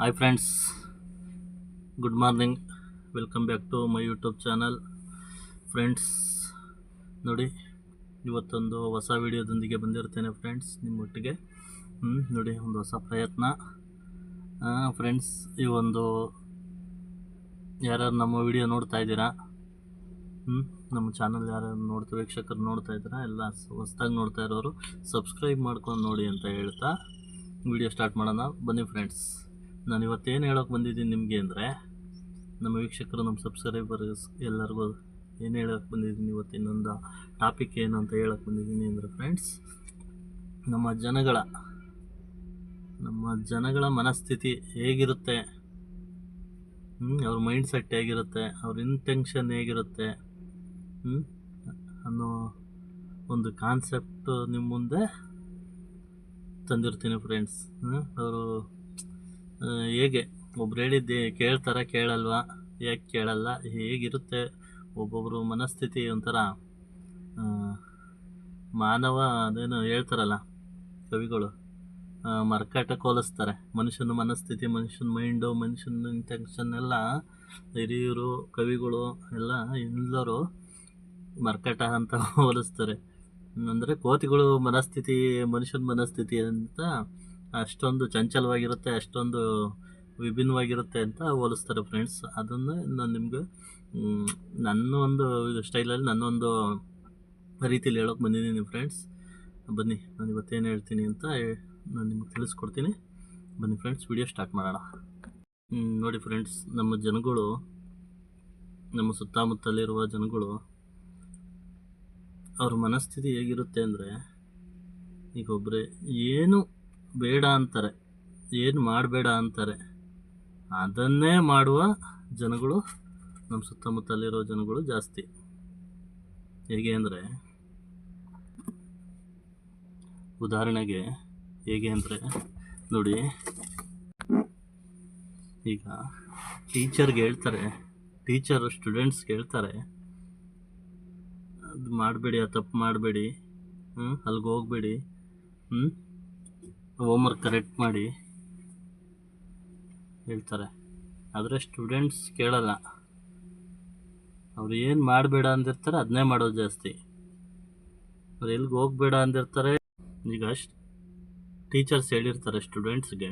Hi friends good morning welcome back to my YouTube channel friends ನೋಡಿ, ಇವತ್ತೊಂದು ಹೊಸ ವಿಡಿಯೋದೊಂದಿಗೆ ಬಂದಿರ್ತೇನೆ friends ನಿಮ್ಮೊಟ್ಟಿಗೆ. ನೋಡಿ, ಒಂದು ಹೊಸ ಪ್ರಯತ್ನ. ಫ್ರೆಂಡ್ಸ್ ಈ ಒಂದು ಯಾರ್ಯಾರು ನಮ್ಮ ವಿಡಿಯೋ ನೋಡ್ತಾ ಇದ್ದೀರಾ? ನಮ್ಮ ಚಾನಲ್ ಯಾರ್ಯಾರು ನೋಡ್ತಾ, ವೀಕ್ಷಕರು ನೋಡ್ತಾ ಇದ್ದೀರಾ? ಎಲ್ಲ ಹೊಸ್ದಾಗಿ ನೋಡ್ತಾ ಇರೋರು ಸಬ್ಸ್ಕ್ರೈಬ್ ಮಾಡ್ಕೊಂಡು ನೋಡಿ ಅಂತ ಹೇಳ್ತಾ ವಿಡಿಯೋ ಸ್ಟಾರ್ಟ್ ಮಾಡೋಣ. ಬನ್ನಿ ಫ್ರೆಂಡ್ಸ್ ನಾನು ಇವತ್ತೇನು ಹೇಳೋಕೆ ಬಂದಿದ್ದೀನಿ ನಿಮಗೆ ಅಂದರೆ, ನಮ್ಮ ವೀಕ್ಷಕರು, ನಮ್ಮ ಸಬ್ಸ್ಕ್ರೈಬರ್ಸ್ ಎಲ್ಲರಿಗೂ ಏನು ಹೇಳೋಕೆ ಬಂದಿದ್ದೀನಿ ಇವತ್ತು ಇನ್ನೊಂದು ಟಾಪಿಕ್ ಏನು ಅಂತ ಹೇಳೋಕೆ ಬಂದಿದ್ದೀನಿ ಅಂದರೆ ಫ್ರೆಂಡ್ಸ್ ನಮ್ಮ ಜನಗಳ ನಮ್ಮ ಜನಗಳ ಮನಸ್ಥಿತಿ ಹೇಗಿರುತ್ತೆ? ಅವ್ರ ಮೈಂಡ್ ಸೆಟ್ ಹೇಗಿರುತ್ತೆ? ಅವ್ರ ಇಂಟೆನ್ಷನ್ ಹೇಗಿರುತ್ತೆ? ಅನ್ನೋ ಒಂದು ಕಾನ್ಸೆಪ್ಟ್ ನಿಮ್ಮ ಮುಂದೆ ತಂದಿರ್ತೀನಿ ಫ್ರೆಂಡ್ಸ್ ಅವರು ಹೇಗೆ? ಒಬ್ರು ಹೇಳಿದ್ದೆ, ಕೇಳ್ತಾರ, ಕೇಳಲ್ವಾ? ಯಾಕೆ ಕೇಳಲ್ಲ? ಹೇಗಿರುತ್ತೆ? ಒಬ್ಬೊಬ್ಬರು ಮನಸ್ಥಿತಿ ಒಂಥರ ಮಾನವ ಅದೇನು ಹೇಳ್ತಾರಲ್ಲ ಕವಿಗಳು ಮರ್ಕಾಟ ಕೋಲಿಸ್ತಾರೆ. ಮನುಷ್ಯನ ಮನಸ್ಥಿತಿ, ಮನುಷ್ಯನ ಮೈಂಡು ಮನುಷ್ಯನ ಇಂಟೆನ್ಷನ್ ಎಲ್ಲ ಹಿರಿಯರು, ಕವಿಗಳು ಎಲ್ಲ ಎಲ್ಲರೂ ಮರ್ಕಟ ಅಂತ ಹೋಲಿಸ್ತಾರೆ. ಅಂದರೆ ಕೋತಿಗಳು ಮನಸ್ಥಿತಿ, ಮನುಷ್ಯನ ಮನಸ್ಥಿತಿ ಅಂತ ಅಷ್ಟೊಂದು ಚಂಚಲವಾಗಿರುತ್ತೆ, ಅಷ್ಟೊಂದು ವಿಭಿನ್ನವಾಗಿರುತ್ತೆ ಅಂತ ಹೋಲಿಸ್ತಾರೆ ಫ್ರೆಂಡ್ಸ್ ಅದನ್ನು ನಾನು ನಿಮ್ಗೆ ನನ್ನ ಒಂದು ಸ್ಟೈಲಲ್ಲಿ ನನ್ನೊಂದು ರೀತಿಯಲ್ಲಿ ಹೇಳೋಕೆ ಬಂದಿದ್ದೀನಿ ಫ್ರೆಂಡ್ಸ್ ಬನ್ನಿ, ನಾನು ಇವತ್ತೇನು ಹೇಳ್ತೀನಿ ಅಂತ ನಾನು ನಿಮ್ಗೆ ತಿಳಿಸ್ಕೊಡ್ತೀನಿ. ಬನ್ನಿ ಫ್ರೆಂಡ್ಸ್ ವಿಡಿಯೋ ಸ್ಟಾರ್ಟ್ ಮಾಡೋಣ. ನೋಡಿ ಫ್ರೆಂಡ್ಸ್ ನಮ್ಮ ಜನಗಳು, ನಮ್ಮ ಸುತ್ತಮುತ್ತಲಿರುವ ಜನಗಳು, ಅವ್ರ ಮನಸ್ಥಿತಿ ಹೇಗಿರುತ್ತೆ ಅಂದರೆ, ಈಗ ಒಬ್ಬರೇ ಏನು ಬೇಡ ಅಂತಾರೆ. ಏನು ಮಾಡಬೇಡ ಅಂತಾರೆ. ಅದನ್ನೇ ಮಾಡುವ ಜನಗಳು. ನಮ್ಮ ಸುತ್ತಮುತ್ತಲಿರೋ ಜನಗಳು ಜಾಸ್ತಿ. ಹೇಗೆ ಅಂದರೆ, ಉದಾಹರಣೆಗೆ ಹೇಗೆ ಅಂದರೆ, ನೋಡಿ. ಈಗ ಟೀಚರ್ಗೆ ಹೇಳ್ತಾರೆ. ಟೀಚರ್ ಸ್ಟೂಡೆಂಟ್ಸ್ಗೆ ಹೇಳ್ತಾರೆ. ಅದು ಮಾಡಬೇಡಿ, ಆ ತಪ್ಪು ಮಾಡಬೇಡಿ. ಹ್ಞೂ ಅಲ್ಲಿಗೆ ಹೋಗಬೇಡಿ. ಹ್ಞೂ ಹೋಮ್ವರ್ಕ್ ಕರೆಕ್ಟ್ ಮಾಡಿ ಹೇಳ್ತಾರೆ. ಆದರೆ ಸ್ಟೂಡೆಂಟ್ಸ್ ಕೇಳಲ್ಲ. ಅವ್ರು ಏನು ಮಾಡಬೇಡ ಅಂದಿರ್ತಾರೆ ಅದನ್ನೇ ಮಾಡೋದು ಜಾಸ್ತಿ. ಅವ್ರು ಎಲ್ಲಿಗೆ ಹೋಗಬೇಡ ಅಂದಿರ್ತಾರೆ, ಈಗ ಟೀಚರ್ಸ್ ಹೇಳಿರ್ತಾರೆ ಸ್ಟೂಡೆಂಟ್ಸ್ಗೆ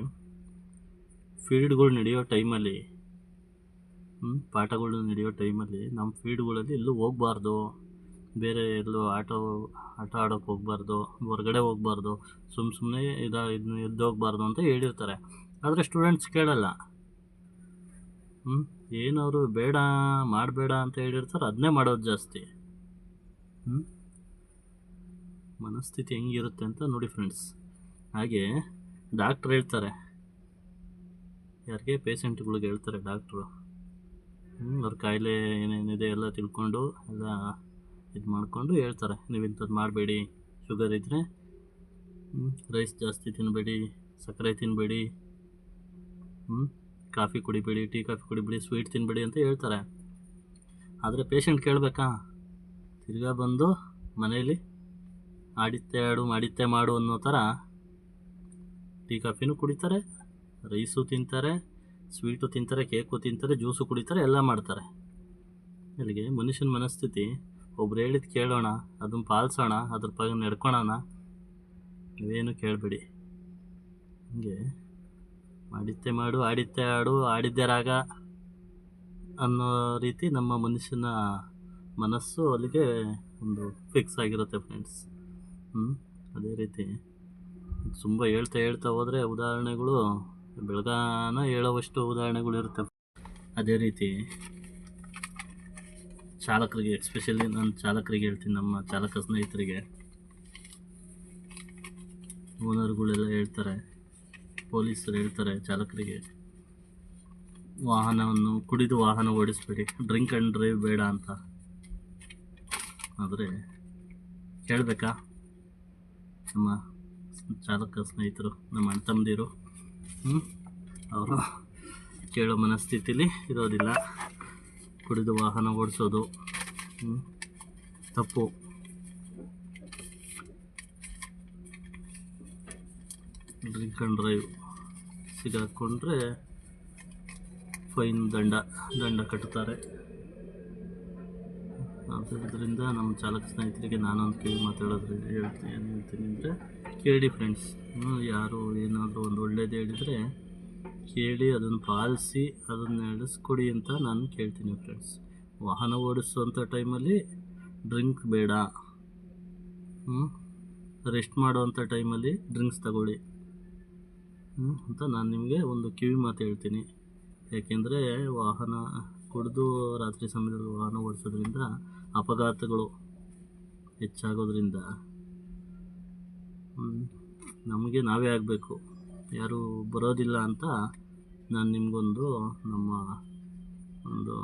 ಫೀಲ್ಡ್ಗಳು ನಡೆಯೋ ಟೈಮಲ್ಲಿ ಹ್ಞೂ ಪಾಠಗಳು ನಡೆಯೋ ಟೈಮಲ್ಲಿ ನಮ್ಮ ಫೀಲ್ಡ್ಗಳಲ್ಲಿ ಎಲ್ಲೂ ಹೋಗ್ಬಾರ್ದು. ಬೇರೆ ಎಲ್ಲೂ ಆಟೋ, ಆಟ ಆಡೋಕೆ ಹೋಗ್ಬಾರ್ದು, ಹೊರಗಡೆ ಹೋಗ್ಬಾರ್ದು ಸುಮ್ಮ ಸುಮ್ಮನೆ ಇದ ಇದನ್ನ ಎದ್ದು ಹೋಗ್ಬಾರ್ದು ಅಂತ ಹೇಳಿರ್ತಾರೆ. ಆದರೆ ಸ್ಟೂಡೆಂಟ್ಸ್ ಕೇಳಲ್ಲ. ಹ್ಞೂ ಏನವರು ಬೇಡ, ಮಾಡಬೇಡ ಅಂತ ಹೇಳಿರ್ತಾರೆ ಅದನ್ನೇ ಮಾಡೋದು ಜಾಸ್ತಿ. ಹ್ಞೂ ಮನಸ್ಥಿತಿ ಹೆಂಗಿರುತ್ತೆ ಅಂತ ನೋಡಿ ಫ್ರೆಂಡ್ಸ್ ಹಾಗೆ ಡಾಕ್ಟ್ರ್ ಹೇಳ್ತಾರೆ. ಯಾರಿಗೆ? ಪೇಷಂಟ್ಗಳಿಗೆ ಹೇಳ್ತಾರೆ ಡಾಕ್ಟ್ರು ಹ್ಞೂ ಅವ್ರ ಕಾಯಿಲೆ ಏನೇನಿದೆ ಎಲ್ಲ ತಿಳ್ಕೊಂಡು ಎಲ್ಲ ಇದು ಮಾಡಿಕೊಂಡು ಹೇಳ್ತಾರೆ, ನೀವು ಇಂಥದ್ದು ಮಾಡಬೇಡಿ. ಶುಗರ್ ಇದ್ದರೆ ರೈಸ್ ಜಾಸ್ತಿ ತಿನ್ನಬೇಡಿ ಸಕ್ಕರೆ ತಿನ್ನಬೇಡಿ ಕಾಫಿ ಕುಡಿಬೇಡಿ, ಟೀ ಕಾಫಿ ಕುಡಿಬೇಡಿ, ಸ್ವೀಟ್ ತಿನ್ನಬೇಡಿ ಅಂತ ಹೇಳ್ತಾರೆ. ಆದರೆ ಪೇಷಂಟ್ ಕೇಳಬೇಕಾ? ತಿರ್ಗಾ ಬಂದು ಮನೆಯಲ್ಲಿ ಆಡಿತ್ತೆ ಆಡು, ಮಾಡಿತ್ತೆ ಮಾಡು ಅನ್ನೋ ಥರ ಟೀ ಕಾಫಿನೂ ಕುಡಿತಾರೆ, ರೈಸು ತಿಂತಾರೆ, ಸ್ವೀಟು ತಿಂತಾರೆ, ಕೇಕು ತಿಂತಾರೆ, ಜ್ಯೂಸು ಕುಡಿತಾರೆ, ಎಲ್ಲ ಮಾಡ್ತಾರೆ. ಅಲ್ಲಿಗೆ ಮನುಷ್ಯನ ಮನಸ್ಥಿತಿ ಒಬ್ರು ಹೇಳಿದ್ ಕೇಳೋಣ ಅದನ್ನ ಪಾಲಿಸೋಣ, ಅದ್ರ ಪಾಗ ನಡ್ಕೊಳೋಣ. ನೀವೇನು ಕೇಳಬೇಡಿ. ಹಂಗೆ ಮಾಡಿದ್ದೆ ಮಾಡು ಆಡಿದ್ದೆ ಆಡು ಆಡಿದ್ದೆ ರಾಗ ಅನ್ನೋ ರೀತಿ ನಮ್ಮ ಮನುಷ್ಯನ ಮನಸ್ಸು ಅಲ್ಲಿಗೆ ಒಂದು ಫಿಕ್ಸ್ ಆಗಿರುತ್ತೆ ಫ್ರೆಂಡ್ಸ್ ಹ್ಞೂ ಅದೇ ರೀತಿ. ತುಂಬ ಹೇಳ್ತಾ ಹೇಳ್ತಾ ಹೋದರೆ ಉದಾಹರಣೆಗಳು, ಬೆಳಗಾನ ಹೇಳೋವಷ್ಟು ಉದಾಹರಣೆಗಳು ಇರುತ್ತೆ. ಅದೇ ರೀತಿ. ಚಾಲಕರಿಗೆ ಎಸ್ಪೆಷಲಿ ನಾನು ಚಾಲಕರಿಗೆ ಹೇಳ್ತೀನಿ, ನಮ್ಮ ಚಾಲಕ ಸ್ನೇಹಿತರಿಗೆ. ಓನರ್ಗಳೆಲ್ಲ ಹೇಳ್ತಾರೆ, ಪೊಲೀಸರು ಹೇಳ್ತಾರೆ ಚಾಲಕರಿಗೆ, ವಾಹನವನ್ನು, ಕುಡಿದು ವಾಹನ ಓಡಿಸ್ಬೇಡಿ ಡ್ರಿಂಕ್ ಆ್ಯಂಡ್ ಡ್ರೈವ್ ಬೇಡ ಅಂತ. ಆದರೆ, ಕೇಳಬೇಕಾ? ನಮ್ಮ ಚಾಲಕ ಸ್ನೇಹಿತರು, ನಮ್ಮ ಅಣ್ಣ ತಮ್ಮದಿರು ಅವರು ಕೇಳೋ ಮನಸ್ಥಿತಿಲಿ ಇರೋದಿಲ್ಲ. ಕುಡಿದು ವಾಹನ ಓಡಿಸೋದು. ತಪ್ಪು. ಡ್ರಿಂಕ್ ಆ್ಯಂಡ್ ಡ್ರೈವ್ ಸಿಗಾಕೊಂಡ್ರೆ ಫೈನ್ ದಂಡ ದಂಡ ಕಟ್ಟುತ್ತಾರೆ ಆದ್ದರಿಂದ ನಮ್ಮ ಚಾಲಕ ಸ್ನೇಹಿತರಿಗೆ ನಾನೊಂದು ಕೇಳಿ ಮಾತಾಡೋದ್ರಿಂದ ಹೇಳ್ತೀನಿ ಏನು ಹೇಳ್ತೀನಿ ಅಂದರೆ ಕೇಳಿ ಫ್ರೆಂಡ್ಸ್ ಯಾರು ಏನಾದರೂ ಒಂದು ಒಳ್ಳೇದು ಹೇಳಿದರೆ ಕೇಳಿ, ಅದನ್ನು ಪಾಲಿಸಿ, ಅದನ್ನು ನಡೆಸ್ಕೊಡಿ ಅಂತ ನಾನು ಕೇಳ್ತೀನಿ ಫ್ರೆಂಡ್ಸ್ ವಾಹನ ಓಡಿಸುವಂಥ ಟೈಮಲ್ಲಿ ಡ್ರಿಂಕ್ ಬೇಡ. ರೆಸ್ಟ್ ಮಾಡುವಂಥ ಟೈಮಲ್ಲಿ ಡ್ರಿಂಕ್ಸ್ ತಗೊಳ್ಳಿ. ಅಂತ ನಾನು ನಿಮಗೆ ಒಂದು ಕಿವಿ ಮಾತು ಹೇಳ್ತೀನಿ. ಏಕೆಂದರೆ ವಾಹನ ಕುಡಿದು ರಾತ್ರಿ ಸಮಯದಲ್ಲಿ ವಾಹನ ಓಡಿಸೋದ್ರಿಂದ ಅಪಘಾತಗಳು ಹೆಚ್ಚಾಗೋದ್ರಿಂದ ನಮಗೆ ನಾವೇ ಆಗಬೇಕು. ಯಾರು ಬರೋದಿಲ್ಲ ಅಂತ ನಾನು ನಿಮಗೊಂದು ನಮ್ಮ ಒಂದು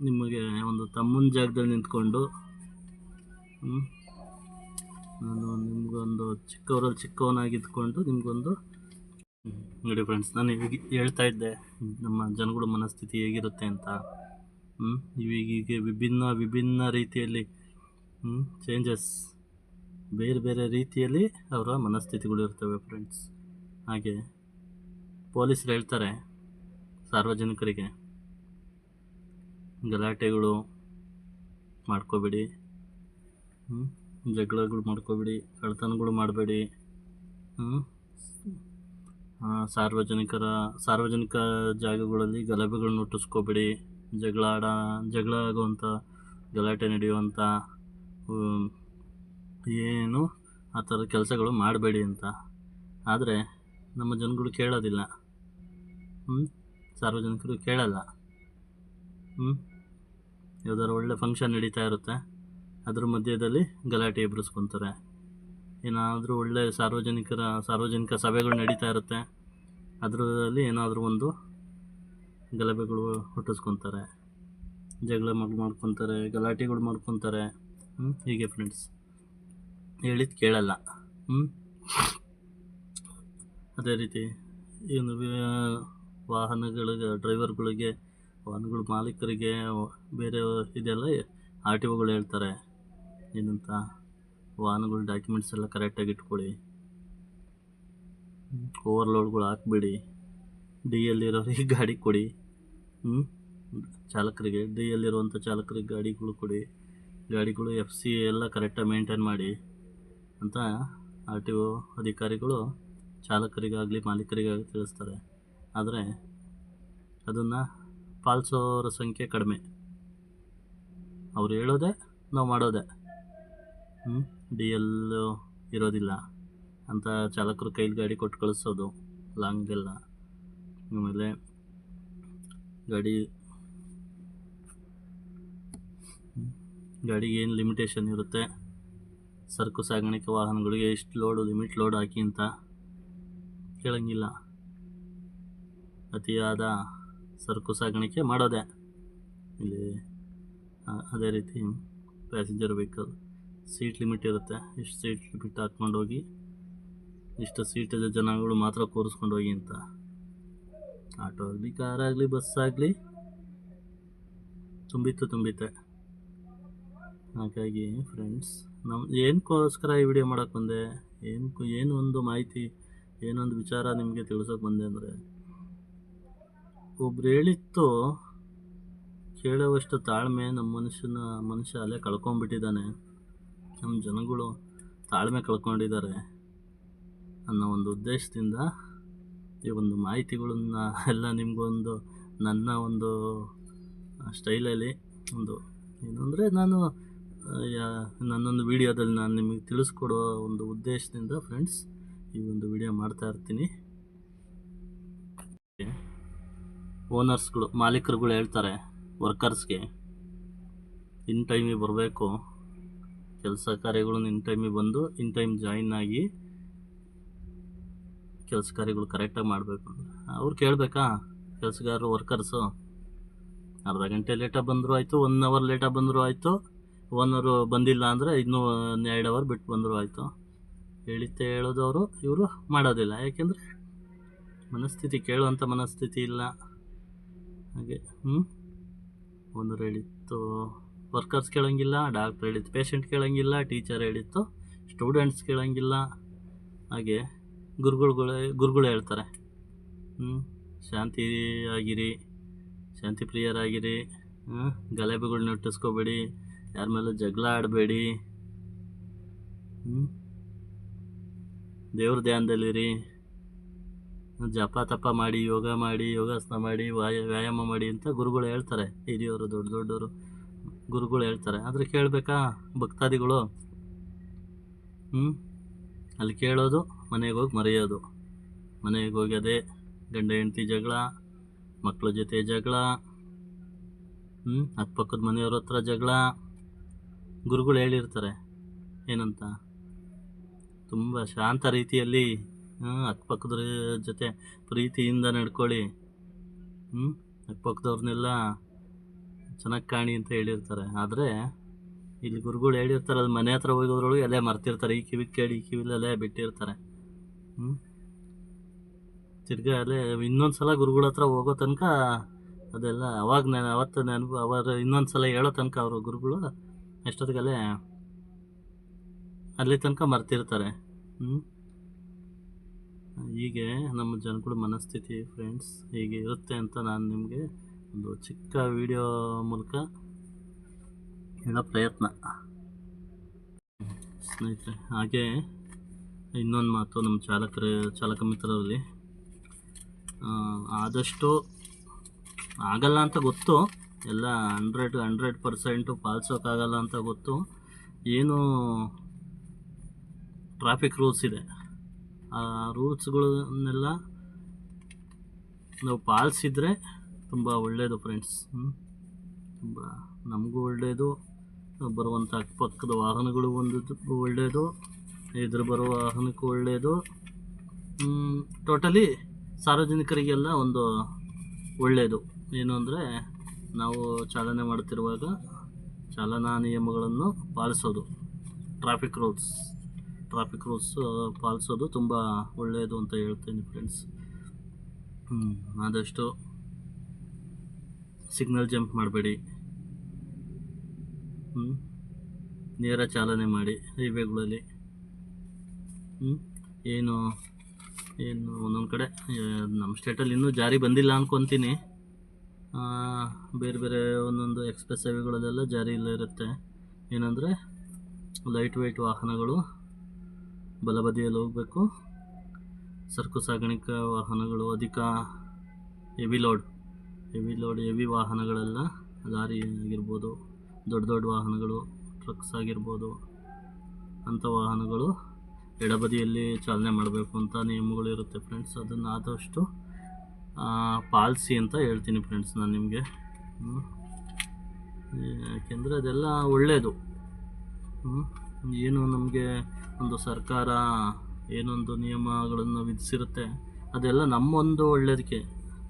ನಿಮಗೆ ಒಂದು ತಮ್ಮನ ಜಾಗದಲ್ಲಿ ನಿಂತ್ಕೊಂಡು ನಾನು ನಿಮಗೊಂದು ಚಿಕ್ಕವರಲ್ಲಿ ಚಿಕ್ಕವನಾಗಿದ್ದುಕೊಂಡು ನಿಮಗೊಂದು ನೋಡಿ ಫ್ರೆಂಡ್ಸ್ ನಾನು ಈಗ ಹೇಳ್ತಾ ಇದ್ದೆ, ನಮ್ಮ ಜನಗಳ ಮನಸ್ಥಿತಿ ಹೇಗಿರುತ್ತೆ ಅಂತ ಹ್ಞೂ ಇವೀಗೀಗ ವಿಭಿನ್ನ ವಿಭಿನ್ನ ರೀತಿಯಲ್ಲಿ ಚೇಂಜಸ್ ಬೇರೆ ಬೇರೆ ರೀತಿಯಲ್ಲಿ ಅವರ ಮನಸ್ಥಿತಿಗಳು ಇರ್ತವೆ ಫ್ರೆಂಡ್ಸ್ ಹಾಗೆ ಪೊಲೀಸರು ಹೇಳ್ತಾರೆ ಸಾರ್ವಜನಿಕರಿಗೆ, ಗಲಾಟೆಗಳು ಮಾಡ್ಕೋಬೇಡಿ? ಜಗಳಗಳು ಮಾಡ್ಕೋಬೇಡಿ ಕಳ್ತನಗಳು ಮಾಡಬೇಡಿ ಸಾರ್ವಜನಿಕರ, ಸಾರ್ವಜನಿಕ ಜಾಗಗಳಲ್ಲಿ ಗಲಭೆಗಳನ್ನ ಹುಟ್ಟಿಸ್ಕೋಬೇಡಿ, ಜಗಳ ಆಡ, ಜಗಳ ಆಗುವಂಥ ಗಲಾಟೆ ನಡೆಯುವಂಥ ಏನು ಆ ಥರ ಕೆಲಸಗಳು ಮಾಡಬೇಡಿ ಅಂತ ಆದರೆ ನಮ್ಮ ಜನಗಳು ಕೇಳೋದಿಲ್ಲ. ಹ್ಞೂ ಸಾರ್ವಜನಿಕರು ಕೇಳಲ್ಲ. ಹ್ಞೂ ಯಾವ್ದಾದ್ರು ಒಳ್ಳೆ ಫಂಕ್ಷನ್ ನಡೀತಾ ಇರುತ್ತೆ. ಅದ್ರ ಮಧ್ಯದಲ್ಲಿ ಗಲಾಟೆ ಎಬ್ಬರಿಸ್ಕೊತಾರೆ ಏನಾದರೂ ಒಳ್ಳೆ ಸಾರ್ವಜನಿಕರ, ಸಾರ್ವಜನಿಕ ಸಭೆಗಳು ನಡೀತಾ ಇರುತ್ತೆ. ಅದರಲ್ಲಿ ಏನಾದರೂ ಒಂದು ಗಲಭೆಗಳು ಹುಟ್ಟಿಸ್ಕೊತಾರೆ. ಜಗಳ ಮಾಡ್ಕೊತಾರೆ, ಗಲಾಟೆಗಳು ಮಾಡ್ಕೊತಾರೆ. ಹ್ಞೂ ಹೀಗೆ ಫ್ರೆಂಡ್ಸ್ ಹೇಳಿದ್ದು ಕೇಳಲ್ಲ. ಹ್ಞೂ ಅದೇ ರೀತಿ ಏನು ವಾಹನಗಳ ವಾಹನಗಳಿಗೆ, ಡ್ರೈವರ್ಗಳಿಗೆ, ವಾಹನಗಳ ಮಾಲೀಕರಿಗೆ, ಬೇರೆ ಇದೆಲ್ಲ ಆರ್ ಟಿ ಒಗಳು ಹೇಳ್ತಾರೆ. ಏನಂತ? ವಾಹನಗಳ ಡಾಕ್ಯುಮೆಂಟ್ಸ್ ಎಲ್ಲ ಕರೆಕ್ಟಾಗಿ ಇಟ್ಕೊಳ್ಳಿ. ಓವರ್ಲೋಡ್ಗಳು ಹಾಕ್ಬೇಡಿ. ಡಿ ಎಲ್ಲಿರೋರಿಗೆ ಗಾಡಿ ಕೊಡಿ. ಹ್ಞೂ ಚಾಲಕರಿಗೆ ಡಿ ಎಲ್ಲಿರುವಂಥ ಚಾಲಕರಿಗೆ ಗಾಡಿಗಳು ಕೊಡಿ. ಗಾಡಿಗಳು ಎಫ್ ಸಿ ಎಲ್ಲ ಕರೆಕ್ಟಾಗಿ ಮೇಂಟೈನ್ ಮಾಡಿ ಅಂತ ಆರ್ ಟಿ ಒ ಅಧಿಕಾರಿಗಳು ಚಾಲಕರಿಗಾಗಲಿ, ಮಾಲೀಕರಿಗಾಗಲಿ ತಿಳಿಸ್ತಾರೆ. ಆದರೆ ಅದನ್ನು ಪಾಲಿಸೋರ ಸಂಖ್ಯೆ ಕಡಿಮೆ. ಅವ್ರು ಹೇಳೋದೇ, ನಾವು ಮಾಡೋದೇ. ಡಿ ಎಲ್ ಇರೋದಿಲ್ಲ. ಅಂತ ಚಾಲಕರು ಕೈಲಿ ಗಾಡಿ ಕೊಟ್ಟು ಕಳಿಸೋದು ಲಾಂಗೆಲ್ಲ ಆಮೇಲೆ ಗಾಡಿ. ಗಾಡಿಗೆ ಏನು ಲಿಮಿಟೇಷನ್ ಇರುತ್ತೆ? ಸರಕು ಸಾಗಾಣಿಕೆ ವಾಹನಗಳಿಗೆ ಎಷ್ಟು ಲೋಡು ಲಿಮಿಟ್ ಲೋಡ್ ಹಾಕಿ ಅಂತ. ಕೇಳಂಗಿಲ್ಲ. ಅತಿಯಾದ ಸರಕು ಸಾಗಾಣಿಕೆ ಮಾಡೋದೆ. ಇಲ್ಲಿ ಅದೇ ರೀತಿ ಪ್ಯಾಸೆಂಜರ್ ವೆಹಿಕಲ್ ಸೀಟ್ ಲಿಮಿಟ್ ಇರುತ್ತೆ. ಇಷ್ಟು ಸೀಟ್ ಲಿಮಿಟ್ ಹಾಕ್ಕೊಂಡು ಹೋಗಿ, ಇಷ್ಟು ಸೀಟ್ ಜನಗಳು ಮಾತ್ರ ಕೂರಿಸ್ಕೊಂಡು ಹೋಗಿ ಅಂತ. ಆಟೋ ಆಗಲಿ, ಕಾರ್ ಆಗಲಿ ಬಸ್ ಆಗಲಿ, ತುಂಬಿತ್ತು, ತುಂಬಿತ್ತೆ. ಹಾಗಾಗಿ ಫ್ರೆಂಡ್ಸ್ ನಮ್ಮ ಏನಕ್ಕೋಸ್ಕರ ಈ ವಿಡಿಯೋ ಮಾಡೋಕ್ಕೆ ಬಂದೆ? ಏನಕ್ಕೂ ಏನು ಒಂದು ಮಾಹಿತಿ ಏನೊಂದು ವಿಚಾರ ನಿಮಗೆ ತಿಳಿಸೋಕೆ ಬಂದೆ ಅಂದರೆ, ಒಬ್ರು ಹೇಳಿತ್ತು, ಕೇಳುವಷ್ಟು ತಾಳ್ಮೆ ನಮ್ಮ ಮನುಷ್ಯನ, ಮನುಷ್ಯ ಅಲ್ಲೇ ಕಳ್ಕೊಂಡ್ಬಿಟ್ಟಿದ್ದಾನೆ. ನಮ್ಮ ಜನಗಳು ತಾಳ್ಮೆ ಕಳ್ಕೊಂಡಿದ್ದಾರೆ ಅನ್ನೋ ಒಂದು ಉದ್ದೇಶದಿಂದ ಈ ಒಂದು ಮಾಹಿತಿಗಳನ್ನ ಎಲ್ಲ ನಿಮಗೊಂದು, ನನ್ನ ಒಂದು ಸ್ಟೈಲಲ್ಲಿ ಒಂದು ಏನು ಅಂದರೆ ನಾನು ನನ್ನೊಂದು ವಿಡಿಯೋದಲ್ಲಿ ನಾನು ನಿಮಗೆ ತಿಳಿಸ್ಕೊಡೋ ಒಂದು ಉದ್ದೇಶದಿಂದ ಫ್ರೆಂಡ್ಸ್ ಈ ಒಂದು ವಿಡಿಯೋ ಮಾಡ್ತಾ ಇರ್ತೀನಿ. ಓನರ್ಸ್ಗಳು ಮಾಲೀಕರುಗಳು ಹೇಳ್ತಾರೆ ವರ್ಕರ್ಸ್ಗೆ ಇನ್ ಟೈಮಿಗೆ ಬರಬೇಕು. ಕೆಲಸ ಕಾರ್ಯಗಳು ಇನ್ ಟೈಮಿಗೆ ಬಂದು ಇನ್ ಟೈಮ್ ಜಾಯಿನ್ ಆಗಿ ಕೆಲಸ ಕಾರ್ಯಗಳು ಕರೆಕ್ಟಾಗಿ ಮಾಡಬೇಕು ಅವ್ರು ಕೇಳಬೇಕಾ? ಕೆಲಸಗಾರರು ವರ್ಕರ್ಸು ಅರ್ಧ ಗಂಟೆ ಲೇಟಾಗಿ ಬಂದರೂ ಆಯಿತು ಒನ್ ಅವರ್ ಲೇಟಾಗಿ ಬಂದರೂ ಆಯಿತು. ಒನ್ ಅವರು ಬಂದಿಲ್ಲ ಅಂದರೆ ಇನ್ನೂ ಎರಡು ಅವರ್ ಬಿಟ್ಟು ಬಂದರೂ ಆಯಿತು. ಹೇಳಿದ್ದೆ ಹೇಳೋದವರು, ಇವರು ಮಾಡೋದಿಲ್ಲ. ಯಾಕೆಂದರೆ ಮನಸ್ಥಿತಿ ಕೇಳುವಂಥ ಮನಸ್ಥಿತಿ ಇಲ್ಲ. ಹಾಗೆ ಹ್ಞೂ ಓನರ್ ಹೇಳಿತ್ತು ವರ್ಕರ್ಸ್ ಕೇಳೋಂಗಿಲ್ಲ ಡಾಕ್ಟ್ರ್ ಹೇಳಿತ್ತು ಪೇಷಂಟ್ ಕೇಳೋಂಗಿಲ್ಲ ಟೀಚರ್ ಹೇಳಿತ್ತು ಸ್ಟೂಡೆಂಟ್ಸ್ ಕೇಳೋಂಗಿಲ್ಲ. ಹಾಗೆ ಗುರುಗಳು ಗುರುಗಳು ಹೇಳ್ತಾರೆ. ಹ್ಞೂ ಶಾಂತಿ ಆಗಿರಿ ಶಾಂತಿ ಪ್ರಿಯರಾಗಿರಿ ಹ್ಞೂ ಗಲಭೆಗಳ್ನ ಹುಟ್ಟಿಸ್ಕೋಬೇಡಿ, ಯಾರ ಮೇಲೂ ಜಗಳ ಆಡಬೇಡಿ. ದೇವ್ರ ಧ್ಯಾನದಲ್ಲಿರಿ ಜಪ ತಪ ಮಾಡಿ, ಯೋಗ ಮಾಡಿ, ಯೋಗಾಸನ ಮಾಡಿ, ವಾಯ, ವ್ಯಾಯಾಮ ಮಾಡಿ ಅಂತ ಗುರುಗಳು ಹೇಳ್ತಾರೆ. ಹಿರಿಯವರು ದೊಡ್ಡ ದೊಡ್ಡವರು ಗುರುಗಳು ಹೇಳ್ತಾರೆ. ಆದರೆ ಕೇಳಬೇಕಾ ಭಕ್ತಾದಿಗಳು? ಹ್ಞೂ ಅಲ್ಲಿ ಕೇಳೋದು, ಮನೆಗೆ ಹೋಗಿ ಮರೆಯೋದು. ಮನೆಗೆ ಹೋಗಿ ಅದೇ ಗಂಡ, ಹೆಂಡತಿ ಜಗಳ ಮಕ್ಕಳ ಜೊತೆ ಜಗಳ ಹ್ಞೂ ಅಕ್ಕಪಕ್ಕದ ಮನೆಯವ್ರ ಹತ್ರ ಜಗಳ. ಗುರುಗಳು ಹೇಳಿರ್ತಾರೆ, ಏನಂತ? ತುಂಬ ಶಾಂತ ರೀತಿಯಲ್ಲಿ ಅಕ್ಕಪಕ್ಕದ ಜೊತೆ ಪ್ರೀತಿಯಿಂದ ನಡ್ಕೊಳ್ಳಿ. ಹ್ಞೂ ಅಕ್ಕಪಕ್ಕದವ್ರನ್ನೆಲ್ಲ ಚೆನ್ನಾಗಿ ಕಾಣಿ ಅಂತ ಹೇಳಿರ್ತಾರೆ. ಆದರೆ, ಇಲ್ಲಿ ಗುರುಗಳು ಹೇಳಿರ್ತಾರೆ, ಅದು ಮನೆ ಹತ್ರ ಹೋಗೋದ್ರೊಳಗೆ ಎಲೆ ಮರ್ತಿರ್ತಾರೆ. ಈ ಕಿವಿ ಕೇಳಿ, ಈ ಕಿವಿಲೆಲ್ಲ ಬಿಟ್ಟಿರ್ತಾರೆ. ಹ್ಞೂ ತಿರ್ಗಾ ಅಲ್ಲೇ ಇನ್ನೊಂದು ಸಲ ಗುರುಗಳ ಹತ್ರ ಹೋಗೋ ತನಕ ಅದೆಲ್ಲ ಅವಾಗ ನಾನು ಅವತ್ತು ನೆನಪು, ಅವರು ಇನ್ನೊಂದು ಸಲ ಹೇಳೋ ತನಕ ಅವರು ಗುರುಗಳು ಎಷ್ಟೊತ್ತಿಗಲ್ಲೇ ಅಲ್ಲಿ ತನಕ ಮರ್ತಿರ್ತಾರೆ. ಹ್ಞೂ ಹೀಗೆ ನಮ್ಮ ಜನಗಳ ಮನಸ್ಥಿತಿ ಫ್ರೆಂಡ್ಸ್ ಹೀಗೆ ಇರುತ್ತೆ ಅಂತ ನಾನು ನಿಮಗೆ ಒಂದು ಚಿಕ್ಕ ವಿಡಿಯೋ ಮೂಲಕ ಹೇಳೋ ಪ್ರಯತ್ನ. ಸ್ನೇಹಿತರೆ, ಹಾಗೆ ಇನ್ನೊಂದು ಮಾತು ನಮ್ಮ ಚಾಲಕರ, ಚಾಲಕ ಮಿತ್ರರಲ್ಲಿ. ಆದಷ್ಟು ಆಗಲ್ಲ ಅಂತ ಗೊತ್ತು. ಎಲ್ಲ ಹಂಡ್ರೆಡ್ ಹಂಡ್ರೆಡ್ ಪರ್ಸೆಂಟು ಪಾಲಿಸೋಕ್ಕಾಗಲ್ಲ ಅಂತ ಗೊತ್ತು. ಏನು ಟ್ರಾಫಿಕ್ ರೂಲ್ಸ್ ಇದೆ. ಆ ರೂಲ್ಸ್ಗಳನ್ನೆಲ್ಲ ನಾವು ಪಾಲಿಸಿದ್ರೆ ತುಂಬ ಒಳ್ಳೆಯದು ಫ್ರೆಂಡ್ಸ್ ತುಂಬ ನಮಗೂ ಒಳ್ಳೆಯದು ಬರುವಂಥ ಅಕ್ಕಪಕ್ಕದ ವಾಹನಗಳು ಒಂದು ಒಳ್ಳೆಯದು ಎದುರು ಬರುವ ವಾಹನಕ್ಕೂ ಒಳ್ಳೆಯದು ಟೋಟಲಿ ಸಾರ್ವಜನಿಕರಿಗೆಲ್ಲ ಒಂದು ಒಳ್ಳೆಯದು ಏನು ಅಂದರೆ ನಾವು ಚಾಲನೆ ಮಾಡುತ್ತಿರುವಾಗ ಚಾಲನಾ ನಿಯಮಗಳನ್ನು ಪಾಲಿಸೋದು. ಟ್ರಾಫಿಕ್ ರೂಲ್ಸ್ ಟ್ರಾಫಿಕ್ ರೂಲ್ಸ್ ಪಾಲಿಸೋದು ತುಂಬ ಒಳ್ಳೆಯದು ಅಂತ ಹೇಳ್ತೀನಿ ಫ್ರೆಂಡ್ಸ್ ಆದಷ್ಟು ಸಿಗ್ನಲ್ ಜಂಪ್ ಮಾಡಬೇಡಿ. ನೇರ ಚಾಲನೆ ಮಾಡಿ ಹೈವೇಗಳಲ್ಲಿ. ಹ್ಞೂ ಏನು ಏನು ಒಂದೊಂದು ಕಡೆ ನಮ್ಮ ಸ್ಟೇಟಲ್ಲಿ ಇನ್ನೂ ಜಾರಿ ಬಂದಿಲ್ಲ ಅನ್ಕೊತೀನಿ. ಆ, ಬೇರೆ ಬೇರೆ ಒಂದೊಂದು ಎಕ್ಸ್ಪ್ರೆಸ್ ಹೈವೇಗಳಲ್ಲೆಲ್ಲ ಜಾರಿ ಇಲ್ಲ ಇರುತ್ತೆ. ಏನಂದರೆ ಲೈಟ್ ವೆಯ್ಟ್ ವಾಹನಗಳು ಬಲಬದಿಯಲ್ಲಿ ಹೋಗಬೇಕು. ಸರಕು ಸಾಗಾಣಿಕಾ ವಾಹನಗಳು ಅಧಿಕ heavy load heavy load heavy ವಾಹನಗಳೆಲ್ಲ lorry ಆಗಿರ್ಬೋದು, ದೊಡ್ಡ ದೊಡ್ಡ ವಾಹನಗಳು ಟ್ರಕ್ಸ್ ಆಗಿರ್ಬೋದು, ಅಂಥ ವಾಹನಗಳು ಎಡಬದಿಯಲ್ಲಿ ಚಾಲನೆ ಮಾಡಬೇಕು ಅಂತ ನಿಯಮಗಳು ಇರುತ್ತೆ ಫ್ರೆಂಡ್ಸ್ ಅದನ್ನು ಆದಷ್ಟು ಪಾಲಿಸಿ ಅಂತ ಹೇಳ್ತೀನಿ ಫ್ರೆಂಡ್ಸ್ ನಾನು ನಿಮಗೆ. ಯಾಕೆಂದರೆ ಅದೆಲ್ಲ ಒಳ್ಳೆಯದು? ಏನು ನಮಗೆ ಒಂದು ಸರ್ಕಾರ ಏನೊಂದು ನಿಯಮಗಳನ್ನು ವಿಧಿಸಿರುತ್ತೆ, ಅದೆಲ್ಲ ನಮ್ಮೊಂದು ಒಳ್ಳೆಯದಕ್ಕೆ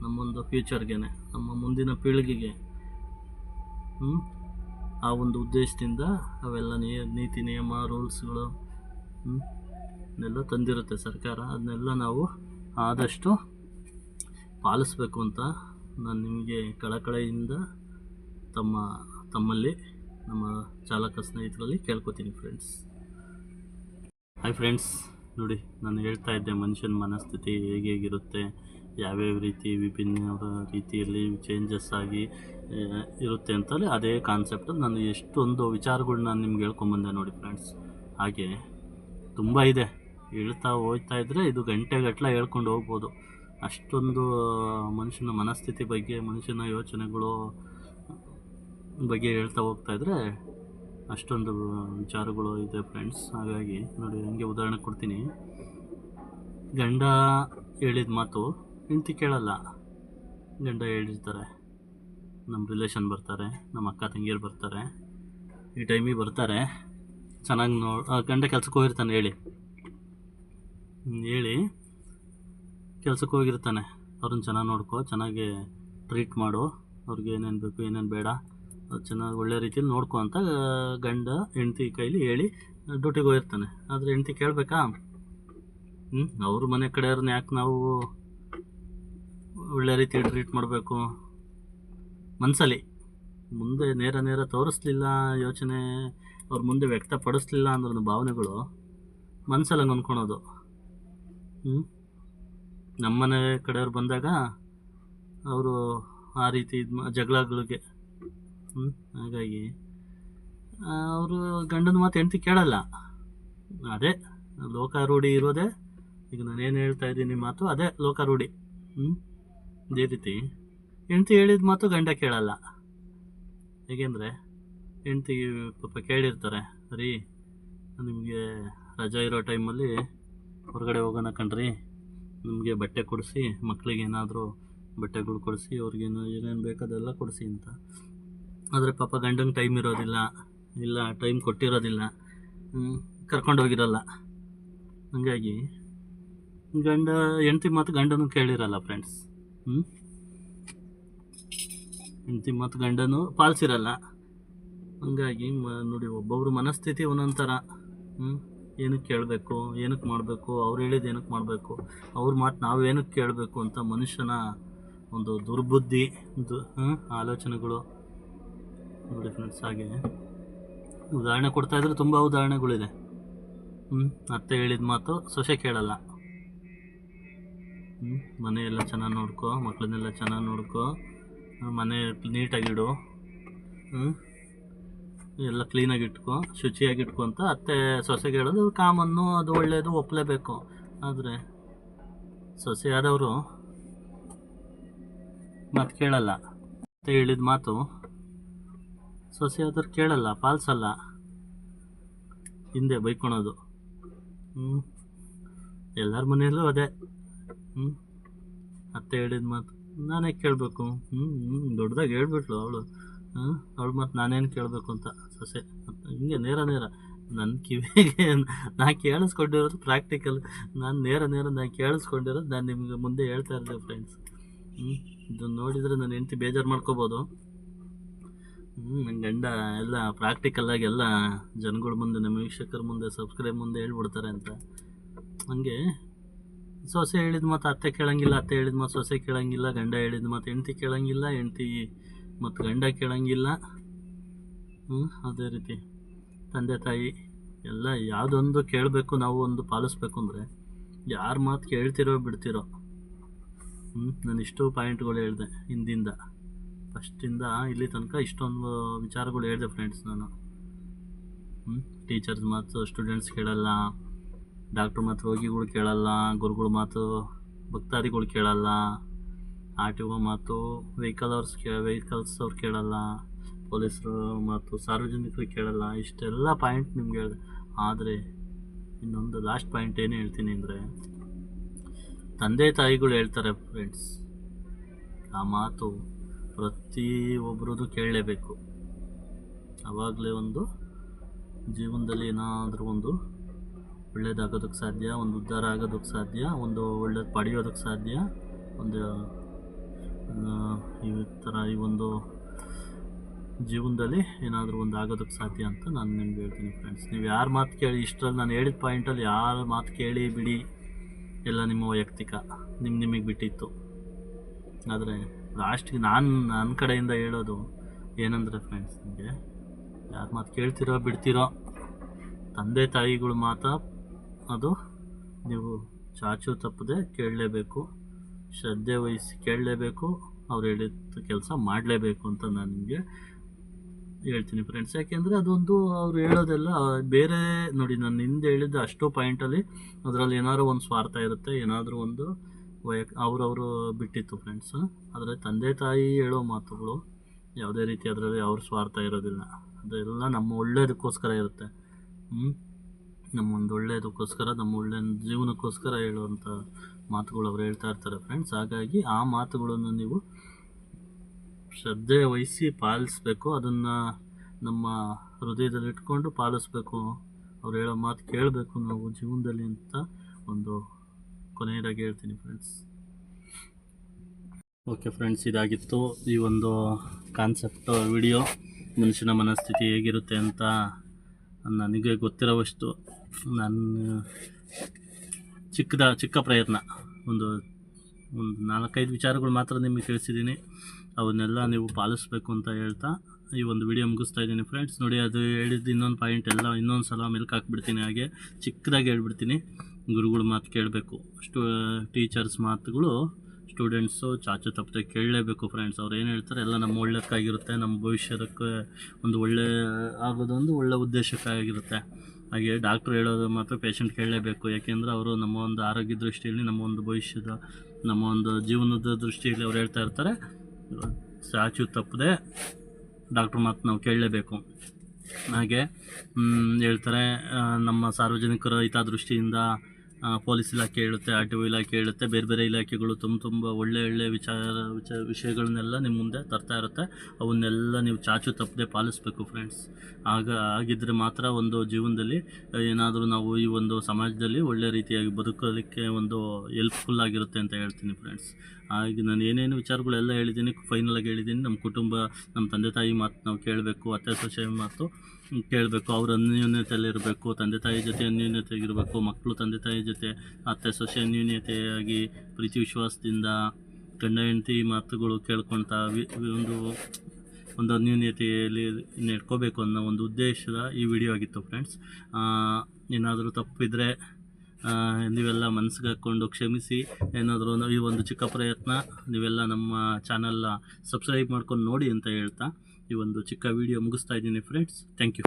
ನಮ್ಮೊಂದು ಫ್ಯೂಚರ್ಗೆ ನಮ್ಮ ಮುಂದಿನ ಪೀಳಿಗೆಗೆ. ಆ ಒಂದು ಉದ್ದೇಶದಿಂದ ಅವೆಲ್ಲ ನಿಯ ನೀತಿ ನಿಯಮ, ರೂಲ್ಸ್ಗಳು ಇದನ್ನೆಲ್ಲ ತಂದಿರುತ್ತೆ ಸರ್ಕಾರ. ಅದನ್ನೆಲ್ಲ ನಾವು ಆದಷ್ಟು ಪಾಲಿಸ್ಬೇಕು ಅಂತ ನಾನು ನಿಮಗೆ ಕಳಕಳೆಯಿಂದ ತಮ್ಮ, ತಮ್ಮಲ್ಲಿ, ನಮ್ಮ ಚಾಲಕ ಸ್ನೇಹಿತರಲ್ಲಿ ಕೇಳ್ಕೊತೀನಿ ಫ್ರೆಂಡ್ಸ್ ಹಾಯ್ ಫ್ರೆಂಡ್ಸ್ ನೋಡಿ, ನಾನು ಹೇಳ್ತಾ ಇದ್ದೆ, ಮನುಷ್ಯನ ಮನಸ್ಥಿತಿ ಹೇಗೆ ಹೇಗಿರುತ್ತೆ, ಯಾವ್ಯಾವ ರೀತಿ ವಿಭಿನ್ನ ರೀತಿಯಲ್ಲಿ ಚೇಂಜಸ್ ಆಗಿ ಇರುತ್ತೆ ಅಂತಲೇ ಅದೇ ಕಾನ್ಸೆಪ್ಟ್ ನಾನು ಎಷ್ಟೊಂದು ವಿಚಾರಗಳು ನಾನು ನಿಮ್ಗೆ ಹೇಳ್ಕೊಂಬಂದೆ ನೋಡಿ ಫ್ರೆಂಡ್ಸ್ ಹಾಗೆ ತುಂಬ ಇದೆ. ಹೇಳ್ತಾ ಹೋಗ್ತಾ ಇದ್ದರೆ ಇದು ಗಂಟೆಗಟ್ಟಲೆ ಹೇಳ್ಕೊಂಡು ಹೋಗ್ಬೋದು. ಅಷ್ಟೊಂದು ಮನುಷ್ಯನ ಮನಸ್ಥಿತಿ ಬಗ್ಗೆ, ಮನುಷ್ಯನ ಯೋಚನೆಗಳು ಬಗ್ಗೆ ಹೇಳ್ತಾ ಹೋಗ್ತಾ ಇದ್ದರೆ ಅಷ್ಟೊಂದು ವಿಚಾರಗಳು ಇದೆ ಫ್ರೆಂಡ್ಸ್ ಹಾಗಾಗಿ ನೋಡಿ ಹಂಗೆ ಉದಾಹರಣೆ ಕೊಡ್ತೀನಿ. ಗಂಡ ಹೇಳಿದ ಮಾತು ಹೆಂಡತಿ ಕೇಳಲ್ಲ. ಗಂಡ ಹೇಳಿರ್ತಾರೆ ನಮ್ಮ ರಿಲೇಷನ್ ಬರ್ತಾರೆ ನಮ್ಮ ಅಕ್ಕ ತಂಗಿಯರು ಬರ್ತಾರೆ, ಈ ಟೈಮಿಗೆ ಬರ್ತಾರೆ. ಚೆನ್ನಾಗಿ ನೋ ಗಂಡ ಕೆಲ್ಸಕ್ಕೆ ಹೋಗಿರ್ತಾನೆ ಹೇಳಿ. ಹೇಳಿ ಕೆಲ್ಸಕ್ಕೆ ಹೋಗಿರ್ತಾನೆ. ಅವ್ರನ್ನ ಚೆನ್ನಾಗಿ ನೋಡ್ಕೋ, ಚೆನ್ನಾಗಿ ಟ್ರೀಟ್ ಮಾಡು. ಅವ್ರಿಗೆ ಏನೇನು ಬೇಕು, ಏನೇನು ಬೇಡ. ಚೆನ್ನಾಗಿ ಒಳ್ಳೆ ರೀತಿಯಲ್ಲಿ ನೋಡ್ಕೊ ಅಂತ ಗಂಡ ಹೆಂಡ್ತಿ ಕೈಲಿ ಹೇಳಿ ಡ್ಯೂಟಿಗೆ ಹೋಗಿರ್ತಾನೆ. ಆದರೆ ಹೆಂಡ್ತಿ ಕೇಳಬೇಕಾ? ಹ್ಞೂ ಅವ್ರ ಮನೆ ಕಡೆಯವ್ರನ್ನ ಯಾಕೆ ನಾವು ಒಳ್ಳೆ ರೀತಿ ಟ್ರೀಟ್ ಮಾಡಬೇಕು? ಮನಸ್ಸಲ್ಲಿ ಮುಂದೆ ನೇರ ನೇರ ತೋರಿಸ್ಲಿಲ್ಲ ಯೋಚನೆ, ಅವ್ರ ಮುಂದೆ ವ್ಯಕ್ತಪಡಿಸ್ಲಿಲ್ಲ ಅನ್ನೋ ಭಾವನೆಗಳು ಮನಸ್ಸಲ್ಲಿ ಅಂದ್ಕೊಳೋದು ಹ್ಞೂ ನಮ್ಮನೆ ಕಡೆಯವ್ರು ಬಂದಾಗ ಅವರು ಆ ರೀತಿ ಜಗಳಗಳಿಗೆ ಹ್ಞೂ ಹಾಗಾಗಿ ಅವರು ಗಂಡನ ಮಾತು ಹೆಂಡತಿ ಕೇಳಲ್ಲ. ಅದೇ, ಲೋಕಾರೂಢಿ ಇರೋದೇ, ಈಗ ನಾನೇನು ಹೇಳ್ತಾ ಇದ್ದೀನಿ ಮಾತು, ಅದೇ ಲೋಕಾರೂಢಿ. ಹ್ಞೂ ಇದೇ ರೀತಿ. ಹೆಂಡತಿ ಹೇಳಿದ ಮಾತು ಗಂಡ ಕೇಳಲ್ಲ. ಹೇಗೆಂದರೆ, ಹೆಂಡತಿ ಪಾಪ ಕೇಳಿರ್ತಾರೆ ರೀ ನಿಮಗೆ ರಜಾ ಇರೋ ಟೈಮಲ್ಲಿ ಹೊರಗಡೆ ಹೋಗೋಣ ಕಣ್ರಿ. ನಿಮಗೆ ಬಟ್ಟೆ ಕೊಡಿಸಿ ಮಕ್ಕಳಿಗೆ ಏನಾದರೂ ಬಟ್ಟೆಗಳು ಕೊಡಿಸಿ, ಅವ್ರಿಗೇನು ಏನೇನು ಬೇಕು ಅದೆಲ್ಲ ಕೊಡಿಸಿ ಅಂತ. ಆದರೆ ಪಾಪ ಗಂಡನ ಟೈಮ್ ಇರೋದಿಲ್ಲ, ಇಲ್ಲ ಟೈಮ್ ಕೊಟ್ಟಿರೋದಿಲ್ಲ ಕರ್ಕೊಂಡು ಹೋಗಿರಲ್ಲ. ಹಂಗಾಗಿ ಗಂಡ, ಹೆಂಡ್ತಿ ಮಾತು ಗಂಡನೂ ಕೇಳಿರಲ್ಲ ಫ್ರೆಂಡ್ಸ್ ಹ್ಞೂ ಹೆಂಡ್ತಿ ಮಾತು ಗಂಡನೂ ಪಾಲಿಸಿರಲ್ಲ. ಹಂಗಾಗಿ ಮ, ನೋಡಿ ಒಬ್ಬೊಬ್ರ ಮನಸ್ಥಿತಿ ಒಂದೊಂದು ಥರ ಹ್ಞೂ ಏನಕ್ಕೆ ಕೇಳಬೇಕು ಏನಕ್ಕೆ ಮಾಡಬೇಕು, ಅವ್ರು ಹೇಳಿದ್ದು ಏನಕ್ಕೆ ಮಾಡಬೇಕು, ಅವ್ರ ಮಾತು ನಾವು ಏನಕ್ಕೆ ಕೇಳಬೇಕು ಅಂತ ಮನುಷ್ಯನ ಒಂದು ದುರ್ಬುದ್ಧಿ, ದು ಆಲೋಚನೆಗಳು. ನೋಡಿ ಫ್ರೆಂಡ್ಸ್ ಹಾಗೆ ಉದಾಹರಣೆ ಕೊಡ್ತಾ ಇದ್ರೆ ತುಂಬ ಉದಾಹರಣೆಗಳಿದೆ. ಹ್ಞೂ ಅತ್ತೆ ಹೇಳಿದ ಮಾತು ಸೊಸೆ ಕೇಳಲ್ಲ. ಹ್ಞೂ ಮನೆಯೆಲ್ಲ ಚೆನ್ನಾಗಿ ನೋಡ್ಕೋ ಮಕ್ಕಳನ್ನೆಲ್ಲ ಚೆನ್ನಾಗಿ ನೋಡ್ಕೋ, ಮನೆ ನೀಟಾಗಿಡು ಹ್ಞೂ ಎಲ್ಲ ಕ್ಲೀನಾಗಿ ಇಟ್ಕೊ, ಶುಚಿಯಾಗಿ ಅಂತ ಅತ್ತೆ ಸೊಸೆಗೆ ಹೇಳೋದು ಕಾಮನ್ನು, ಅದು ಒಳ್ಳೆಯದು ಒಪ್ಪಲೇಬೇಕು. ಆದರೆ ಸೊಸೆ ಆದವರು ಮಾತು ಕೇಳಲ್ಲ. ಅತ್ತೆ ಹೇಳಿದ ಮಾತು ಸೊಸೆ ಆದರೂ ಕೇಳಲ್ಲ, ಪಾಲಿಸಲ್ಲ. ಹಿಂದೆ ಬೈಕೊಳೋದು. ಹ್ಞೂ ಎಲ್ಲರ ಮನೆಯಲ್ಲೂ ಅದೇ. ಹ್ಞೂ ಅತ್ತೆ ಹೇಳಿದ ಮಾತು ನಾನೇ ಕೇಳಬೇಕು. ಹ್ಞೂ ಹ್ಞೂ ದೊಡ್ಡದಾಗಿ ಹೇಳ್ಬಿಟ್ಲು ಅವಳು. ಹ್ಞೂ ಅವಳು ಮತ್ತು ನಾನೇನು ಕೇಳಬೇಕು ಅಂತ ಸೊಸೆ. ಹಿಂಗೆ ನೇರ ನೇರ. ನನ್ನ ಕಿವಿಗೆ ನಾ ಕೇಳಿಸ್ಕೊಂಡಿರೋದು ಪ್ರಾಕ್ಟಿಕಲ್ ನಾನು ನೇರ ನೇರ ನಾನು ಕೇಳಿಸ್ಕೊಂಡಿರೋದು ನಾನು ನಿಮಗೆ ಮುಂದೆ ಹೇಳ್ತಾ ಇರ್ತೀನಿ ಫ್ರೆಂಡ್ಸ್ ಹ್ಞೂ ಇದನ್ನು ನೋಡಿದರೆ ನನ್ನ ಹೆಂಡತಿ ಬೇಜಾರು ಮಾಡ್ಕೋಬೋದು. ನನ್ನ ಗಂಡ ಎಲ್ಲ ಪ್ರಾಕ್ಟಿಕಲ್ಲಾಗಿ ಎಲ್ಲ ಜನಗಳ ಮುಂದೆ, ನಮ್ಮ ವೀಕ್ಷಕರ ಮುಂದೆ ಸಬ್ಸ್ಕ್ರೈಬ್ ಮುಂದೆ ಹೇಳ್ಬಿಡ್ತಾರೆ ಅಂತ. ಹಂಗೆ ಸೊಸೆ ಹೇಳಿದ ಮಾತು ಅತ್ತೆ ಕೇಳಂಗಿಲ್ಲ, ಅತ್ತೆ ಹೇಳಿದ ಮಾತು ಸೊಸೆ ಕೇಳಂಗಿಲ್ಲ, ಗಂಡ ಹೇಳಿದ ಮಾತು ಹೆಂಡ್ತಿ ಕೇಳಂಗಿಲ್ಲ, ಹೆಂಡ್ತಿ ಮತ್ತು ಗಂಡ ಕೇಳಂಗಿಲ್ಲ. ಹ್ಞೂ ಅದೇ ರೀತಿ ತಂದೆ ತಾಯಿ ಎಲ್ಲ ಯಾವುದೊಂದು ಕೇಳಬೇಕು, ನಾವು ಒಂದು ಪಾಲಿಸ್ಬೇಕು ಅಂದರೆ ಯಾರ ಮಾತು ಕೇಳ್ತಿರೋ ಬಿಡ್ತಿರೋ. ಹ್ಞೂ ನಾನು ಇಷ್ಟು ಪಾಯಿಂಟ್ಗಳು ಹೇಳಿದೆ ಹಿಂದಿಂದ. ಫಸ್ಟಿಂದ ಇಲ್ಲಿ ತನಕ ಇಷ್ಟೊಂದು ವಿಚಾರಗಳು ಹೇಳಿದೆ ಫ್ರೆಂಡ್ಸ್ ನಾನು. ಟೀಚರ್ಸ್ ಮಾತು ಸ್ಟೂಡೆಂಟ್ಸ್ ಕೇಳಲ್ಲ ಡಾಕ್ಟ್ರ್ ಮಾತು ರೋಗಿಗಳು ಕೇಳಲ್ಲ, ಗುರುಗಳು ಮಾತು ಭಕ್ತಾದಿಗಳು ಕೇಳಲ್ಲ ಆರ್ ಟಿ ಒ ಮಾತು ವೆಹಿಕಲ್ ಅವ್ರ್ಸ್ ಕೇ ವೆಹಿಕಲ್ಸ್ ಅವ್ರು ಕೇಳಲ್ಲ, ಪೊಲೀಸರು ಮಾತು ಸಾರ್ವಜನಿಕರು ಕೇಳಲ್ಲ, ಇಷ್ಟೆಲ್ಲ ಪಾಯಿಂಟ್ ನಿಮ್ಗೆ ಹೇಳಿದೆ. ಆದರೆ ಇನ್ನೊಂದು ಲಾಸ್ಟ್ ಪಾಯಿಂಟ್ ಏನು ಹೇಳ್ತೀನಿ ಅಂದರೆ, ತಂದೆ ತಾಯಿಗಳು ಹೇಳ್ತಾರೆ ಫ್ರೆಂಡ್ಸ್ ಆ ಮಾತು ಪ್ರತಿಯೊಬ್ಬರದು ಕೇಳಲೇಬೇಕು. ಆವಾಗಲೇ ಒಂದು ಜೀವನದಲ್ಲಿ ಏನಾದರೂ ಒಂದು ಒಳ್ಳೇದಾಗೋದಕ್ಕೆ ಸಾಧ್ಯ, ಒಂದು ಉದ್ಧಾರ ಆಗೋದಕ್ಕೆ ಸಾಧ್ಯ, ಒಂದು ಒಳ್ಳೇದು ಪಡೆಯೋದಕ್ಕೆ ಸಾಧ್ಯ, ಒಂದು ಈ ಥರ ಈ ಒಂದು ಜೀವನದಲ್ಲಿ ಏನಾದರೂ ಒಂದು ಆಗೋದಕ್ಕೆ ಸಾಧ್ಯ ಅಂತ ನಾನು ನಿಮ್ಗೆ ಹೇಳ್ತೀನಿ ಫ್ರೆಂಡ್ಸ್ ನೀವು ಯಾರ ಮಾತು ಕೇಳಿ, ಇಷ್ಟರಲ್ಲಿ ನಾನು ಹೇಳಿದ ಪಾಯಿಂಟಲ್ಲಿ ಯಾರ ಮಾತು ಕೇಳಿ ಬಿಡಿ. ಎಲ್ಲ ನಿಮ್ಮ ವೈಯಕ್ತಿಕ ನಿಮ್ಮ ನಿಮಗೆ ಬಿಟ್ಟಿತ್ತು. ಆದರೆ ಲಾಸ್ಟಿಗೆ ನಾನು ನನ್ನ ಕಡೆಯಿಂದ ಹೇಳೋದು ಏನಂದರೆ ಫ್ರೆಂಡ್ಸ್ ನಿಮಗೆ, ಯಾರು ಮಾತು ಕೇಳ್ತಿರೋ ಬಿಡ್ತಿರೋ, ತಂದೆ ತಾಯಿಗಳು ಮಾತ್ರ ಅದು ನೀವು ಚಾಚು ತಪ್ಪದೆ ಕೇಳಲೇಬೇಕು, ಶ್ರದ್ಧೆ ವಹಿಸಿ ಕೇಳಲೇಬೇಕು, ಅವ್ರು ಹೇಳಿದ ಕೆಲಸ ಮಾಡಲೇಬೇಕು ಅಂತ ನಾನು ನಿಮಗೆ ಹೇಳ್ತೀನಿ ಫ್ರೆಂಡ್ಸ್ ಯಾಕೆಂದರೆ ಅದೊಂದು ಅವ್ರು ಹೇಳೋದೆಲ್ಲ, ಬೇರೆ ನೋಡಿ ನಾನು ಹಿಂದೆ ಹೇಳಿದ್ದ ಅಷ್ಟು ಪಾಯಿಂಟಲ್ಲಿ ಅದರಲ್ಲಿ ಏನಾದರೂ ಒಂದು ಸ್ವಾರ್ಥ ಇರುತ್ತೆ, ಏನಾದರೂ ಒಂದು ವೈಯಕ್ ಅವ್ರವರು ಬಿಟ್ಟಿತ್ತು ಫ್ರೆಂಡ್ಸ್ ಆದರೆ ತಂದೆ ತಾಯಿ ಹೇಳೋ ಮಾತುಗಳು ಯಾವುದೇ ರೀತಿ ಅದರಲ್ಲಿ ಅವ್ರ ಸ್ವಾರ್ಥ ಇರೋದಿಲ್ಲ. ಅದೆಲ್ಲ ನಮ್ಮ ಒಳ್ಳೆಯದಕ್ಕೋಸ್ಕರ ಇರುತ್ತೆ. ನಮ್ಮೊಂದು ಒಳ್ಳೇದಕ್ಕೋಸ್ಕರ, ನಮ್ಮ ಒಳ್ಳೆಯ ಜೀವನಕ್ಕೋಸ್ಕರ ಹೇಳುವಂಥ ಮಾತುಗಳು ಅವ್ರು ಹೇಳ್ತಾ ಇರ್ತಾರೆ ಫ್ರೆಂಡ್ಸ್ ಹಾಗಾಗಿ ಆ ಮಾತುಗಳನ್ನು ನೀವು ಶ್ರದ್ಧೆ ವಹಿಸಿ ಪಾಲಿಸ್ಬೇಕು. ಅದನ್ನು ನಮ್ಮ ಹೃದಯದಲ್ಲಿ ಇಟ್ಕೊಂಡು ಪಾಲಿಸ್ಬೇಕು. ಅವ್ರು ಹೇಳೋ ಮಾತು ಕೇಳಬೇಕು ನಾವು ಜೀವನದಲ್ಲಿ ಅಂತ ಒಂದು ಕೊನೆಯದಾಗಿ ಹೇಳ್ತೀನಿ ಫ್ರೆಂಡ್ಸ್ ಓಕೆ ಫ್ರೆಂಡ್ಸ್ ಇದಾಗಿತ್ತು ಈ ಒಂದು ಕಾನ್ಸೆಪ್ಟ್ ವಿಡಿಯೋ ಮನುಷ್ಯನ ಮನಸ್ಥಿತಿ ಹೇಗಿರುತ್ತೆ ಅಂತ ನನಗೆ ಗೊತ್ತಿರೋವಷ್ಟು ನನ್ನ ಚಿಕ್ಕದ, ಚಿಕ್ಕ ಪ್ರಯತ್ನ. ಒಂದು ಒಂದು ನಾಲ್ಕೈದು ವಿಚಾರಗಳು ಮಾತ್ರ ನಿಮಗೆ ತಿಳಿಸಿದ್ದೀನಿ. ಅವನ್ನೆಲ್ಲ ನೀವು ಪಾಲಿಸ್ಬೇಕು ಅಂತ ಹೇಳ್ತಾ ಈ ಒಂದು ವಿಡಿಯೋ ಮುಗಿಸ್ತಾ ಇದ್ದೀನಿ ಫ್ರೆಂಡ್ಸ್ ನೋಡಿ, ಅದು ಹೇಳಿದ್ದು ಇನ್ನೊಂದು ಪಾಯಿಂಟ್ ಎಲ್ಲ ಇನ್ನೊಂದು ಸಲ ಮೆಲ್ಕ್ ಹಾಕ್ಬಿಡ್ತೀನಿ ಹಾಗೆ. ಚಿಕ್ಕದಾಗಿ ಹೇಳ್ಬಿಡ್ತೀನಿ. ಗುರುಗಳ ಮಾತು ಕೇಳಬೇಕು. ಸ್ಟೂ ಟೀಚರ್ಸ್ ಮಾತುಗಳು ಸ್ಟೂಡೆಂಟ್ಸು ಚಾಚು ತಪ್ಪದೆ ಕೇಳಲೇಬೇಕು ಫ್ರೆಂಡ್ಸ್ ಅವ್ರು ಏನು ಹೇಳ್ತಾರೆ? ಎಲ್ಲ ನಮ್ಮ ಒಳ್ಳೆಯಕ್ಕಾಗಿರುತ್ತೆ ನಮ್ಮ ಭವಿಷ್ಯದಕ್ಕೆ ಒಂದು ಒಳ್ಳೆ ಆಗೋದೊಂದು ಒಳ್ಳೆ ಉದ್ದೇಶಕ್ಕಾಗಿರುತ್ತೆ. ಹಾಗೆ ಡಾಕ್ಟ್ರು ಹೇಳೋದು ಮಾತ್ರ ಪೇಷಂಟ್ ಕೇಳಲೇಬೇಕು. ಯಾಕೆಂದರೆ ಅವರು ನಮ್ಮ ಒಂದು ಆರೋಗ್ಯ ದೃಷ್ಟಿಯಲ್ಲಿ, ನಮ್ಮ ಒಂದು ಭವಿಷ್ಯದ, ನಮ್ಮ ಒಂದು ಜೀವನದ ದೃಷ್ಟಿಯಲ್ಲಿ ಅವ್ರು ಹೇಳ್ತಾ ಇರ್ತಾರೆ, ಚಾಚು ತಪ್ಪದೆ ಡಾಕ್ಟ್ರ್ ಮಾತು ನಾವು ಕೇಳಲೇಬೇಕು. ಹಾಗೆ ಹೇಳ್ತಾರೆ ನಮ್ಮ ಸಾರ್ವಜನಿಕರ ಹಿತದೃಷ್ಟಿಯಿಂದ ಪೊಲೀಸ್ ಇಲಾಖೆ ಹೇಳುತ್ತೆ, ಆರ್ ಟಿ ಒ ಇಲಾಖೆ ಹೇಳುತ್ತೆ, ಬೇರೆ ಬೇರೆ ಇಲಾಖೆಗಳು ತುಂಬ ತುಂಬ ಒಳ್ಳೆ ಒಳ್ಳೆ ವಿಚಾರ ವಿಚಾರ ವಿಷಯಗಳನ್ನೆಲ್ಲ ನಿಮ್ಮ ಮುಂದೆ ತರ್ತಾ ಇರುತ್ತೆ. ಅವನ್ನೆಲ್ಲ ನೀವು ಚಾಚು ತಪ್ಪದೆ ಪಾಲಿಸಬೇಕು ಫ್ರೆಂಡ್ಸ್ ಆಗ ಆಗಿದ್ದರೆ ಮಾತ್ರ ಒಂದು ಜೀವನದಲ್ಲಿ ಏನಾದರೂ ನಾವು ಈ ಒಂದು ಸಮಾಜದಲ್ಲಿ ಒಳ್ಳೆ ರೀತಿಯಾಗಿ ಬದುಕೋದಕ್ಕೆ ಒಂದು ಹೆಲ್ಪ್ಫುಲ್ ಆಗಿರುತ್ತೆ ಅಂತ ಹೇಳ್ತೀನಿ ಫ್ರೆಂಡ್ಸ್ ಹಾಗೆ ನಾನು ಏನೇನು ವಿಚಾರಗಳೆಲ್ಲ ಹೇಳಿದ್ದೀನಿ ಫೈನಲಾಗಿ ಹೇಳಿದ್ದೀನಿ. ನಮ್ಮ ಕುಟುಂಬ, ನಮ್ಮ ತಂದೆ ತಾಯಿ ಮಾತು ನಾವು ಕೇಳಬೇಕು ಅತ್ತೆ ಸೊಸೆ ಮಾತು. ಕೇಳಬೇಕು, ಅವ್ರ ಅನ್ಯೂನ್ಯತೆಯಲ್ಲಿ ಇರಬೇಕು, ತಂದೆ ತಾಯಿ ಜೊತೆ ಅನ್ಯೂನ್ಯತೆಯಾಗಿರಬೇಕು ಮಕ್ಕಳು ತಂದೆ ತಾಯಿ ಜೊತೆ, ಅತ್ತೆ ಸೊಸೆ ಅನ್ಯೂನ್ಯತೆಯಾಗಿ ಪ್ರೀತಿ ವಿಶ್ವಾಸದಿಂದ ಗಂಡ ಹೆಂಡತಿ ಮಾತುಗಳು ಕೇಳ್ಕೊಳ್ತಾ ಒಂದು ಒಂದು ಅನ್ಯೂನ್ಯತೆಯಲ್ಲಿ ನೆಡ್ಕೋಬೇಕು ಅನ್ನೋ ಒಂದು ಉದ್ದೇಶದ ಈ ವಿಡಿಯೋ ಆಗಿತ್ತು ಫ್ರೆಂಡ್ಸ್. ಏನಾದರೂ ತಪ್ಪಿದರೆ ನೀವೆಲ್ಲ ಮನಸ್ಸಿಗೆ ಹಾಕ್ಕೊಂಡು ಕ್ಷಮಿಸಿ, ಏನಾದರೂ ಈ ಒಂದು ಚಿಕ್ಕ ಪ್ರಯತ್ನ ನೀವೆಲ್ಲ ನಮ್ಮ ಚಾನಲ್ನ ಸಬ್ಸ್ಕ್ರೈಬ್ ಮಾಡ್ಕೊಂಡು ನೋಡಿ ಅಂತ ಹೇಳ್ತಾ ಈ ಒಂದು ಚಿಕ್ಕ ವಿಡಿಯೋ ಮುಗಿಸ್ತಾ ಇದ್ದೀನಿ ಫ್ರೆಂಡ್ಸ್ ಥ್ಯಾಂಕ್ ಯು